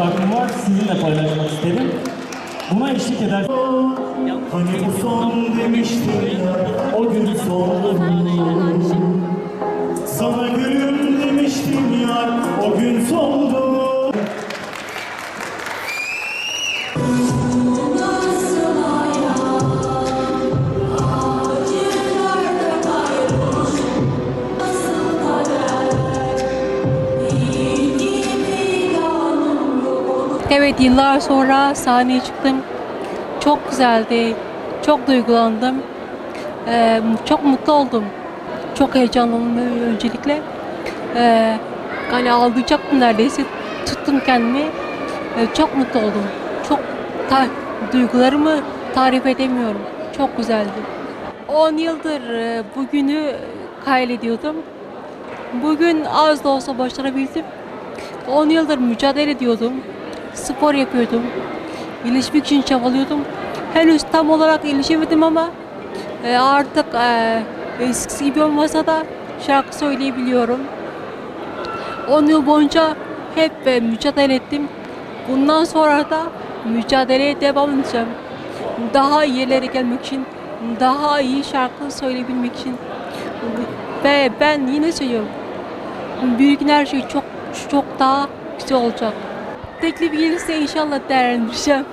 şarkım var. Sizinle paylaşmak isterim. Buna eşlik eder. Hani bu son demiştin ya, o gün sordum. Evet yıllar sonra sahneye çıktım. Çok güzeldi. Çok duygulandım. Ee, çok mutlu oldum. Çok heyecanlandım öncelikle. Ee, hani ağlayacaktım neredeyse. Tuttum kendimi. Ee, çok mutlu oldum. Çok ta- duygularımı tarif edemiyorum. Çok güzeldi. 10 yıldır e, bugünü kaydediyordum. Bugün az da olsa başarabildim. 10 yıldır mücadele ediyordum. Spor yapıyordum. İyileşmek için çabalıyordum. Henüz tam olarak iyileşemedim ama e, artık e, eskisi gibi olmasa da şarkı söyleyebiliyorum. 10 yıl boyunca hep e, mücadele ettim. Bundan sonra da mücadeleye devam edeceğim. Daha iyi yerlere gelmek için, daha iyi şarkı söyleyebilmek için. Ve ben yine söylüyorum. Büyük her şey çok çok daha güzel olacak. Teklif gelirse inşallah değerlendireceğim.